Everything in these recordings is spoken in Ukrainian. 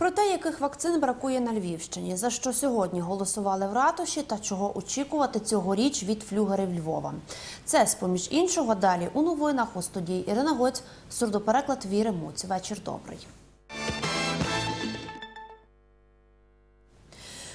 Про те, яких вакцин бракує на Львівщині, за що сьогодні голосували в ратуші та чого очікувати цьогоріч від флюгерів Львова. Це з поміж іншого далі у новинах у студії Ірина Гоць, сурдопереклад Віри Муць. Вечір добрий.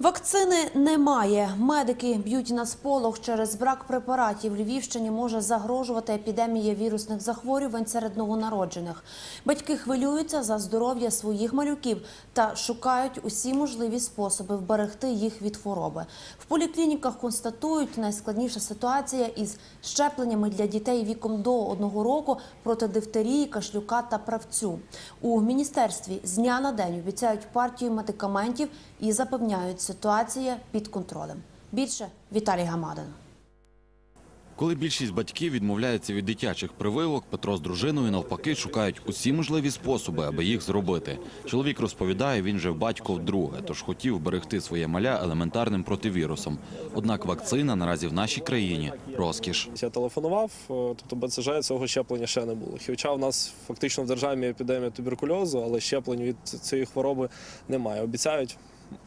Вакцини немає. Медики б'ють на сполох через брак препаратів. Львівщині може загрожувати епідемія вірусних захворювань серед новонароджених. Батьки хвилюються за здоров'я своїх малюків та шукають усі можливі способи вберегти їх від хвороби. В поліклініках констатують найскладніша ситуація із щепленнями для дітей віком до одного року проти дифтерії, кашлюка та правцю. У міністерстві з дня на день обіцяють партію медикаментів і запевняють, ситуація під контролем. Більше Віталій Гамадин. Коли більшість батьків відмовляються від дитячих прививок, Петро з дружиною навпаки шукають усі можливі способи, аби їх зробити. Чоловік розповідає, він же батько вдруге, тож хотів берегти своє маля елементарним противірусом. Однак вакцина наразі в нашій країні розкіш. Я телефонував, е, тобто БЦЖ цього щеплення ще не було. Хоча в нас фактично в державі епідемія туберкульозу, але щеплень від цієї хвороби немає. Обіцяють.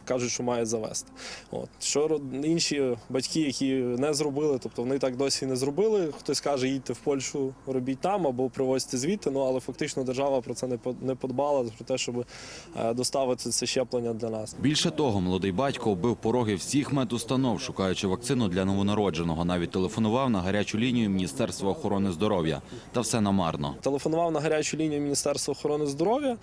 Кажуть, що мають завести. От що інші батьки, які не зробили, тобто вони так досі не зробили. Хтось каже, їдьте в Польщу, робіть там або привозьте звідти. Ну але фактично держава про це не по- не подбала про те, щоб е, доставити це щеплення для нас. Більше того, молодий батько вбив пороги всіх медустанов, шукаючи вакцину для новонародженого. Навіть телефонував на гарячу лінію Міністерства охорони здоров'я. Та все намарно. Телефонував на гарячу лінію Міністерства охорони здоров'я.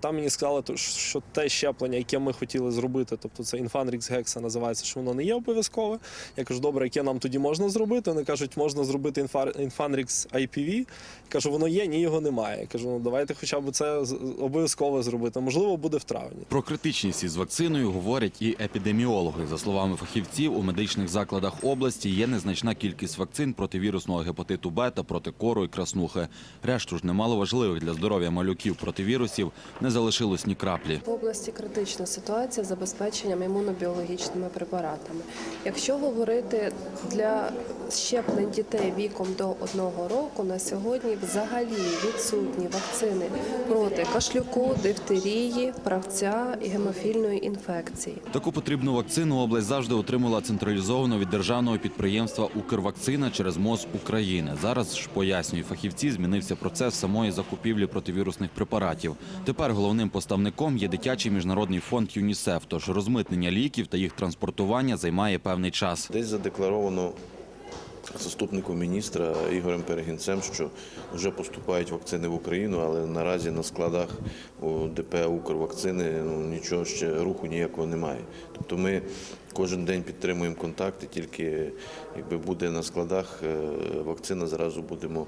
Там мені сказали, що те щеплення, яке ми хотіли зробити, тобто це Infanrix Hexa називається, що воно не є обов'язкове. Я кажу, добре, яке нам тоді можна зробити? Вони кажуть, можна зробити Infanrix IPV. Я кажу, воно є, ні, його немає. Я кажу, ну давайте хоча б це обов'язково зробити. Можливо, буде в травні. Про критичність із вакциною говорять і епідеміологи. За словами фахівців, у медичних закладах області є незначна кількість вакцин проти вірусного гепатиту Б та проти кору і краснухи. Решту ж немало важливих для здоров'я малюків проти вірусів не залишилось ні краплі. В області критична ситуація з забезпеченням імунобіологічними препаратами. Якщо говорити для щеплень дітей віком до одного року, на сьогодні взагалі відсутні вакцини проти кашлюку, дифтерії, правця і гемофільної інфекції. Таку потрібну вакцину область завжди отримала централізовано від державного підприємства Укрвакцина через МОЗ України. Зараз ж пояснюють фахівці, змінився процес самої закупівлі противірусних препаратів. Тепер головним поставником є дитячий міжнародний фонд ЮНІСЕФ. Тож розмитнення ліків та їх транспортування займає певний час. Десь задекларовано заступником міністра Ігорем Перегінцем, що вже поступають вакцини в Україну, але наразі на складах у ДП Укрвакцини ну, нічого ще руху ніякого немає. Тобто ми кожен день підтримуємо контакти, тільки якби буде на складах е, вакцина, зразу будемо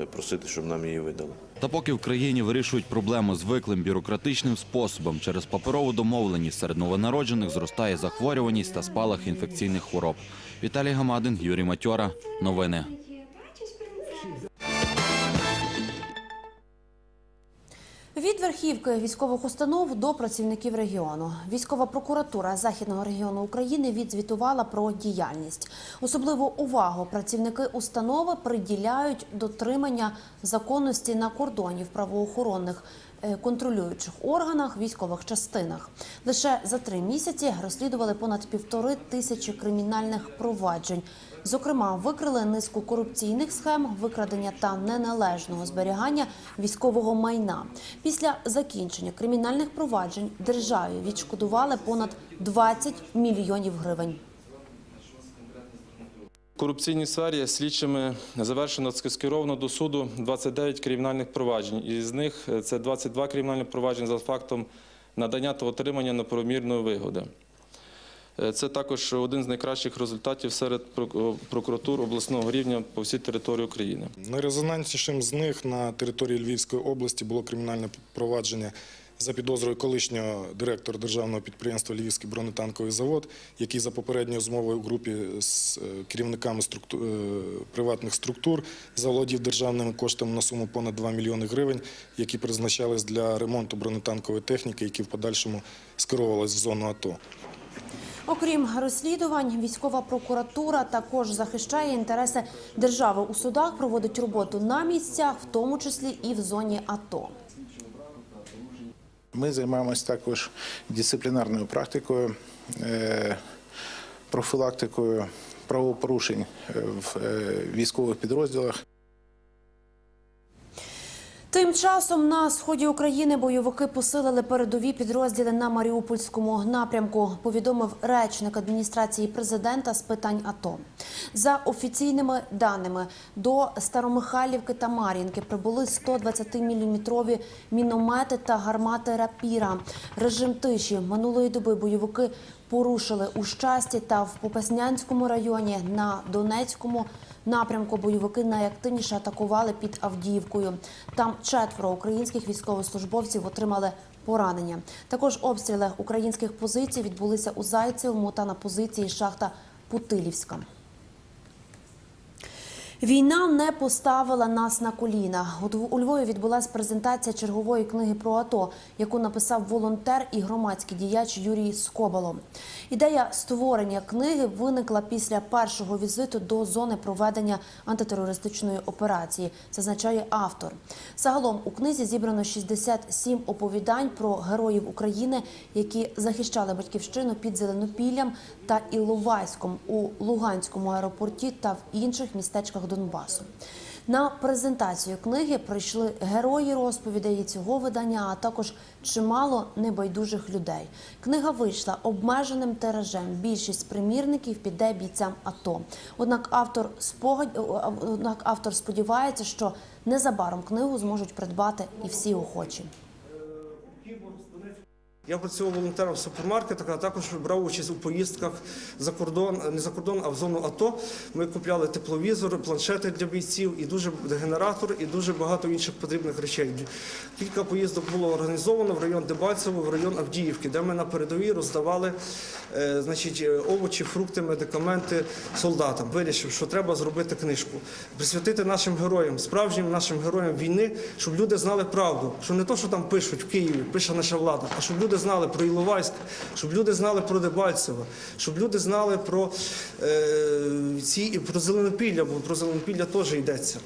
е, просити, щоб нам її видали. Та поки в країні вирішують проблему звиклим бюрократичним способом через паперову домовленість серед новонароджених зростає захворюваність та спалах інфекційних хвороб. Віталій Гамадин, Юрій Матьора. Новини. Від верхівки військових установ до працівників регіону. Військова прокуратура Західного регіону України відзвітувала про діяльність. Особливу увагу працівники установи приділяють дотримання законності на кордоні в правоохоронних контролюючих органах, військових частинах. Лише за три місяці розслідували понад півтори тисячі кримінальних проваджень. Зокрема, викрили низку корупційних схем, викрадення та неналежного зберігання військового майна. Після закінчення кримінальних проваджень державі відшкодували понад 20 мільйонів гривень. Корупційній сфері слідчими завершено скеровано до суду 29 кримінальних проваджень. Із них е, це 22 кримінальні провадження за фактом надання та отримання неправомірної вигоди. Е, Це також один з найкращих результатів серед прокуратур обласного рівня по всій території України. Найрезонанснішим з них на території Львівської області було кримінальне провадження за підозрою колишнього директора державного підприємства Львівський бронетанковий завод, який за попередньою змовою у групі з е, керівниками структу- е, приватних структур заволодів державними коштами на суму понад 2 мільйони гривень, які призначались для ремонту бронетанкової техніки, які в подальшому скеровувались в зону АТО. Окрім розслідувань, військова прокуратура також захищає інтереси держави у судах, проводить роботу на місцях, в тому числі і в зоні АТО. Ми займаємось також дисциплінарною практикою, е, профілактикою правопорушень е, в е, військових підрозділах. Тим часом на сході України бойовики посилили передові підрозділи на Маріупольському напрямку. Повідомив речник адміністрації президента з питань АТО. За офіційними даними до Старомихайлівки та Мар'їнки прибули 120-мм міномети та гармати рапіра. Режим тиші минулої доби бойовики порушили у щасті та в Попаснянському районі на Донецькому напрямку бойовики найактивніше атакували під Авдіївкою. Там четверо українських військовослужбовців отримали поранення. Також обстріли українських позицій відбулися у Зайцевому та на позиції шахта Путилівська. Війна не поставила нас на коліна. У Львові відбулася презентація чергової книги про АТО, яку написав волонтер і громадський діяч Юрій Скобало. Ідея створення книги виникла після першого візиту до зони проведення антитерористичної операції, зазначає автор. Загалом у книзі зібрано 67 оповідань про героїв України, які захищали батьківщину під Зеленопіллям та Іловайськом у Луганському аеропорті та в інших містечках Донбасу. На презентацію книги прийшли герої розповідей цього видання, а також чимало небайдужих людей. Книга вийшла обмеженим тиражем. Більшість примірників піде бійцям АТО. Однак автор спогад... однак автор сподівається, що незабаром книгу зможуть придбати і всі охочі. Я працював волонтером в супермаркетах, а також брав участь у поїздках за кордон, не за кордон, а в зону АТО. Ми купляли тепловізори, планшети для бійців, і дуже генератор, і дуже багато інших потрібних речей. Кілька поїздок було організовано в район Дебальцево, в район Авдіївки, де ми на передовій роздавали е, значить, е, овочі, фрукти, медикаменти солдатам. Вирішив, що треба зробити книжку, присвятити нашим героям, справжнім нашим героям війни, щоб люди знали правду, що не то, що там пишуть в Києві, пише наша влада, а щоб люди знали про Іловайськ, щоб люди знали про Дебальцево, щоб люди знали про е, ці про зеленопілля, бо про зеленопілля теж йдеться.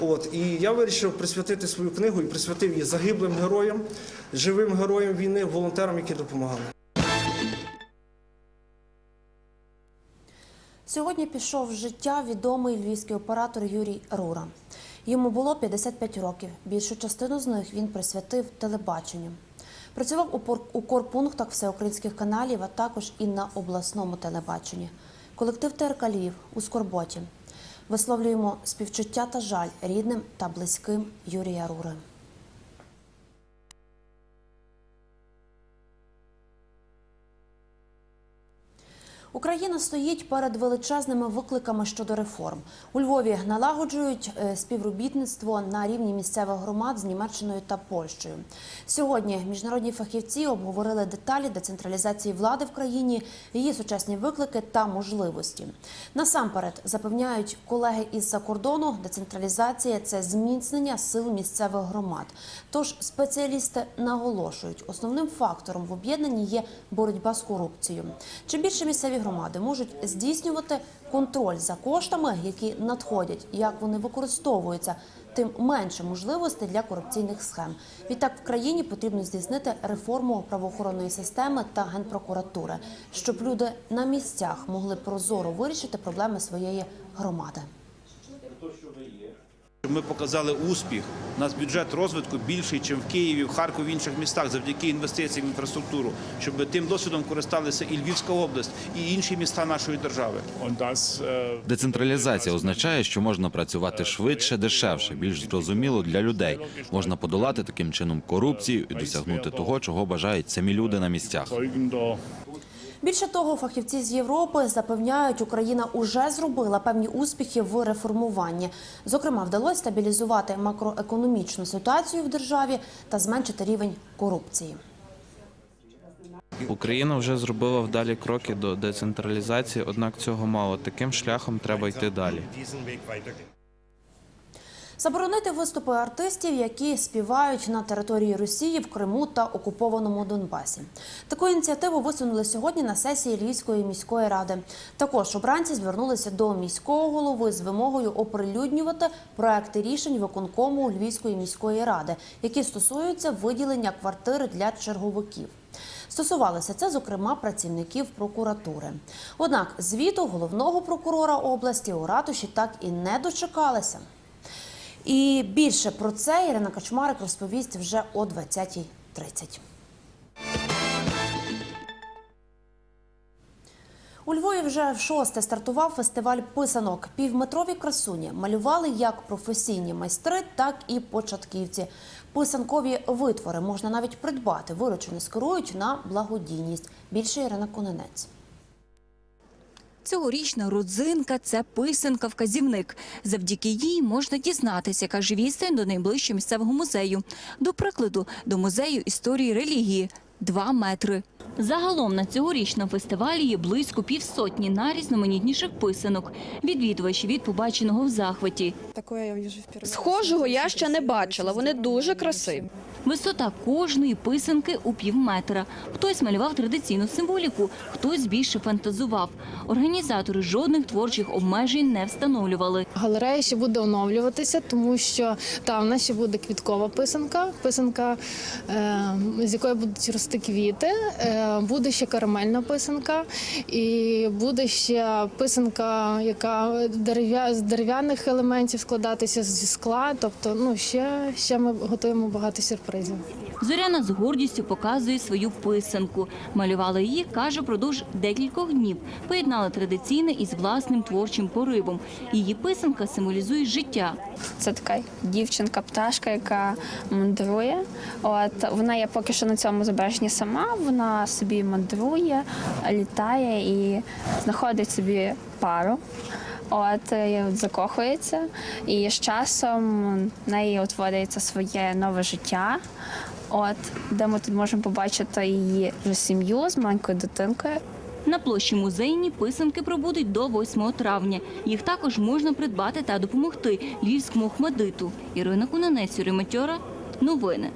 От і я вирішив присвятити свою книгу і присвятив її загиблим героям, живим героям війни, волонтерам, які допомагали. Сьогодні пішов з життя відомий львівський оператор Юрій Рура. Йому було 55 років. Більшу частину з них він присвятив телебаченню. Працював у корпунктах всеукраїнських каналів, а також і на обласному телебаченні. Колектив ТРК Львів у Скорботі. Висловлюємо співчуття та жаль рідним та близьким Юрія Рури. Україна стоїть перед величезними викликами щодо реформ. У Львові налагоджують е, співробітництво на рівні місцевих громад з Німеччиною та Польщею. Сьогодні міжнародні фахівці обговорили деталі децентралізації влади в країні, її сучасні виклики та можливості. Насамперед запевняють колеги із-за кордону, децентралізація це зміцнення сил місцевих громад. Тож спеціалісти наголошують, основним фактором в об'єднанні є боротьба з корупцією. Чим більше місцеві громади можуть здійснювати контроль за коштами, які надходять, як вони використовуються, тим менше можливостей для корупційних схем. Відтак в країні потрібно здійснити реформу правоохоронної системи та генпрокуратури, щоб люди на місцях могли прозоро вирішити проблеми своєї громади. Ми показали успіх. У нас бюджет розвитку більший, ніж в Києві, в Харкові, в інших містах, завдяки інвестиціям в інфраструктуру, щоб тим досвідом користалися і Львівська область, і інші міста нашої держави. Децентралізація означає, що можна працювати швидше, дешевше, більш зрозуміло для людей. Можна подолати таким чином корупцію і досягнути того, чого бажають самі люди на місцях. Більше того, фахівці з Європи запевняють, Україна уже зробила певні успіхи в реформуванні. Зокрема, вдалося стабілізувати макроекономічну ситуацію в державі та зменшити рівень корупції. Україна вже зробила вдалі кроки до децентралізації, однак цього мало. Таким шляхом треба йти далі. Заборонити виступи артистів, які співають на території Росії в Криму та окупованому Донбасі. Таку ініціативу висунули сьогодні на сесії Львівської міської ради. Також обранці звернулися до міського голови з вимогою оприлюднювати проекти рішень виконкому Львівської міської ради, які стосуються виділення квартири для черговиків. Стосувалося це, зокрема, працівників прокуратури. Однак звіту головного прокурора області у ратуші так і не дочекалися. І більше про це Ірина Качмарик розповість вже о 20.30. У Львові вже в шосте стартував фестиваль писанок. Півметрові красуні малювали як професійні майстри, так і початківці. Писанкові витвори можна навіть придбати. Виручені скерують на благодійність. Більше Ірина Коненець. Цьогорічна родзинка це писанка вказівник. Завдяки їй можна дізнатися, яка ж відстань до найближчого місцевого музею. До прикладу, до музею історії релігії – два метри. Загалом на цьогорічному фестивалі є близько півсотні найрізноманітніших писанок. Відвідувачі від побаченого в захваті. Схожого я ще не бачила. Вони дуже красиві. Висота кожної писанки у півметра. Хтось малював традиційну символіку, хтось більше фантазував. Організатори жодних творчих обмежень не встановлювали. Галерея ще буде оновлюватися, тому що там нас ще буде квіткова писанка, писанка, е, з якої будуть рости квіти. Е, буде ще карамельна писанка, і буде ще писанка, яка з дерев'яних елементів складатися зі скла. Тобто, ну ще, ще ми готуємо багато сюрпризів. Зоряна з гордістю показує свою писанку. Малювала її, каже, продовж декількох днів. Поєднала традиційне із власним творчим поривом. Її писанка символізує життя. Це така дівчинка-пташка, яка мандрує. От вона є поки що на цьому зображенні сама. Вона собі мандрує, літає і знаходить собі пару. От закохується, і з часом в неї утворюється своє нове життя. От де ми тут можемо побачити її вже сім'ю з маленькою дитинкою. На площі музейні писанки пробудуть до 8 травня. Їх також можна придбати та допомогти львівському Охмадиту. Ірина Кунанець, Юрій Матьора. Новини.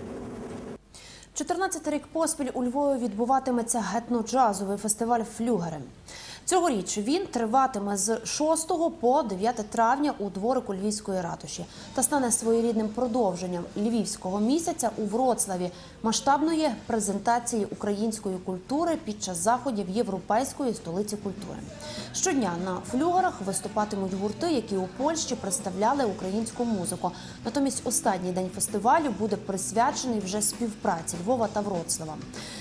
14 рік поспіль у Львові відбуватиметься гетно-джазовий фестиваль Флюгери. Цьогоріч він триватиме з 6 по 9 травня у дворику Львівської ратуші та стане своєрідним продовженням львівського місяця у Вроцлаві масштабної презентації української культури під час заходів Європейської столиці культури. Щодня на флюгерах виступатимуть гурти, які у Польщі представляли українську музику. Натомість останній день фестивалю буде присвячений вже співпраці Львова та Вроцлава.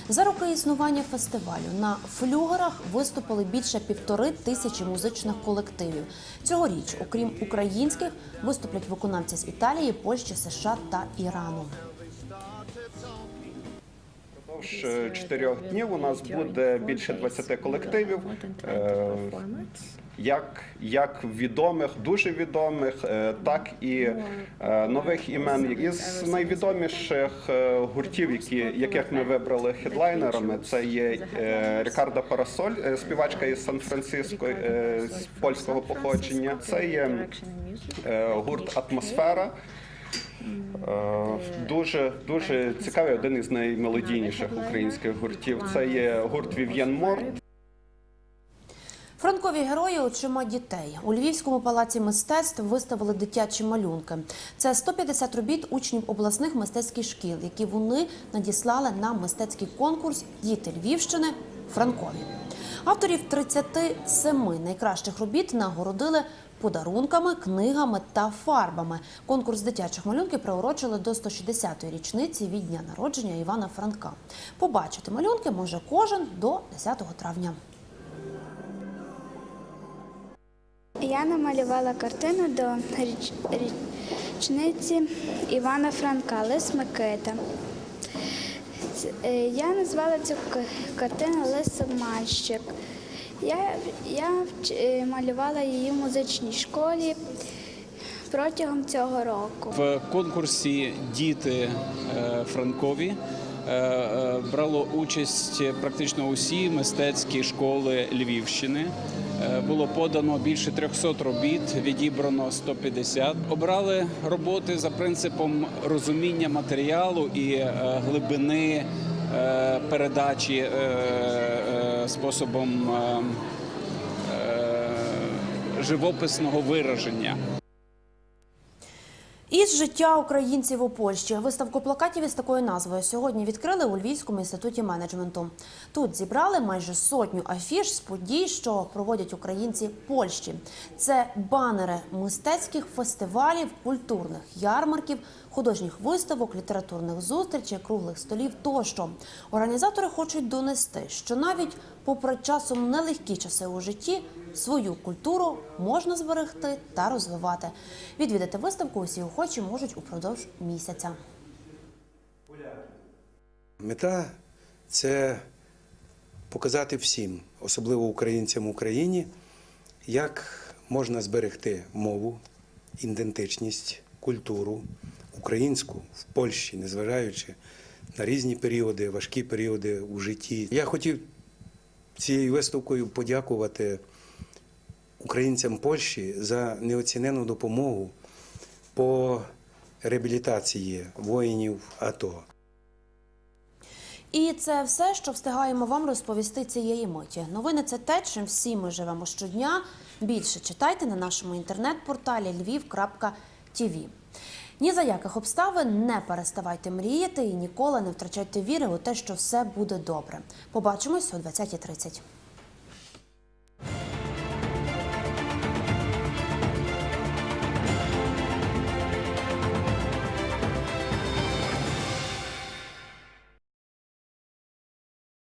За роки існування фестивалю на флюгерах виступили більше півтори тисячі музичних колективів. Цьогоріч, окрім українських, виступлять виконавці з Італії, Польщі, США та Ірану. Впродовж е, чотирьох днів у нас буде більше 20 колективів, е, як, як відомих, дуже відомих, е, так і нових імен. Із найвідоміших гуртів, які, яких ми вибрали хедлайнерами, це є Рікарда Парасоль, співачка із Сан-Франциско з польського походження. Це є гурт Атмосфера. Е, Дуже дуже цікавий, один із наймелодійніших українських гуртів. Це є гурт Вів'єн Морт. Франкові герої очима дітей у Львівському палаці мистецтв виставили дитячі малюнки. Це 150 робіт учнів обласних мистецьких шкіл, які вони надіслали на мистецький конкурс Діти Львівщини Франкові. Авторів 37 найкращих робіт нагородили подарунками, книгами та фарбами. Конкурс дитячих малюнків приурочили до 160-ї річниці від дня народження Івана Франка. Побачити малюнки може кожен до 10 травня. Я намалювала картину до річ- річниці Івана Франка Лис Микита. Е, Я назвала цю картину Лис Обманщик. Я, я е, малювала її в музичній школі протягом цього року. В конкурсі Діти е, Франкові е, брало участь практично усі мистецькі школи Львівщини. Було подано більше 300 робіт, відібрано 150. Обрали роботи за принципом розуміння матеріалу і глибини передачі способом е, е, живописного вираження. Із життя українців у Польщі виставку плакатів із такою назвою сьогодні відкрили у Львівському інституті менеджменту. Тут зібрали майже сотню афіш з подій, що проводять українці Польщі. Це банери мистецьких фестивалів, культурних ярмарків, художніх виставок, літературних зустрічей, круглих столів тощо. Організатори хочуть донести, що навіть попри часом нелегкі часи у житті, свою культуру можна зберегти та розвивати. Відвідати виставку усі охочі можуть упродовж місяця. Мета це показати всім, особливо українцям в Україні, як можна зберегти мову, ідентичність, культуру українську в Польщі, незважаючи на різні періоди, важкі періоди у житті. Я хотів цією виставкою подякувати українцям Польщі за неоцінену допомогу по реабілітації воїнів АТО. І це все, що встигаємо вам розповісти цієї миті. Новини це те, чим всі ми живемо щодня. Більше читайте на нашому інтернет-порталі lviv.tv. Ні за яких обставин не переставайте мріяти і ніколи не втрачайте віри у те, що все буде добре. Побачимось о 20.30.